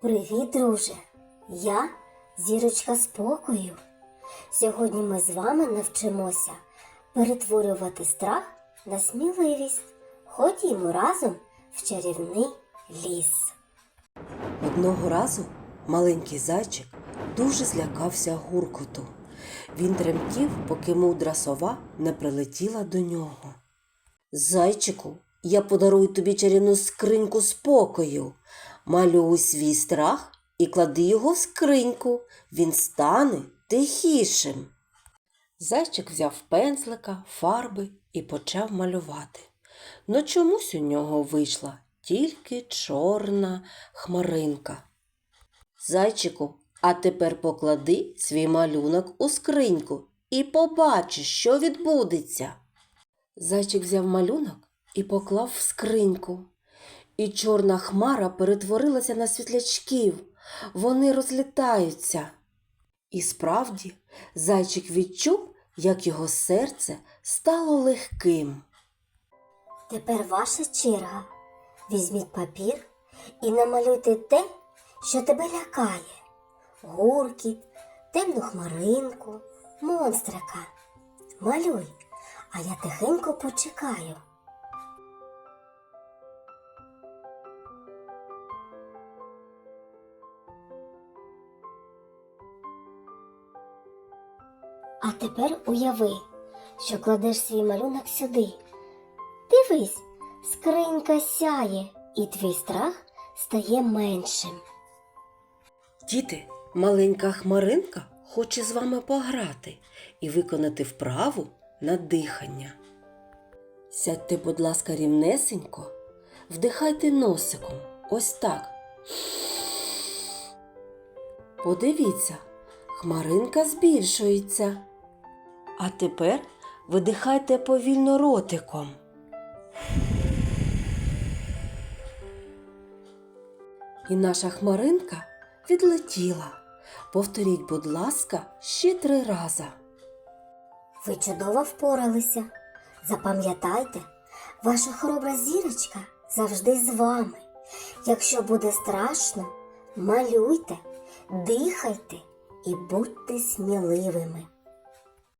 Привіт, друже! Я зірочка спокою. Сьогодні ми з вами навчимося перетворювати страх на сміливість. Ходімо разом в чарівний ліс. Одного разу маленький зайчик дуже злякався гуркоту. Він тремтів, поки мудра сова не прилетіла до нього. Зайчику, я подарую тобі чарівну скриньку спокою. Малюй свій страх і клади його в скриньку. Він стане тихішим. Зайчик взяв пензлика, фарби і почав малювати. Но чомусь у нього вийшла тільки чорна хмаринка. Зайчику, а тепер поклади свій малюнок у скриньку і побачиш, що відбудеться. Зайчик взяв малюнок і поклав в скриньку. І чорна хмара перетворилася на світлячків. Вони розлітаються. І справді, зайчик відчув, як його серце стало легким. Тепер ваша черга. Візьміть папір і намалюйте те, що тебе лякає. Гуркіт, темну хмаринку, монстрика. Малюй, а я тихенько почекаю. А тепер уяви, що кладеш свій малюнок сюди. Дивись, скринька сяє, і твій страх стає меншим. Діти, маленька хмаринка хоче з вами пограти і виконати вправу на дихання. Сядьте, будь ласка, рівнесенько, вдихайте носиком, ось так. Подивіться, хмаринка збільшується. А тепер видихайте повільно ротиком. І наша хмаринка відлетіла. Повторіть, будь ласка, ще три рази. Ви чудово впоралися. Запам'ятайте, ваша хоробра зірочка завжди з вами. Якщо буде страшно, малюйте, дихайте і будьте сміливими.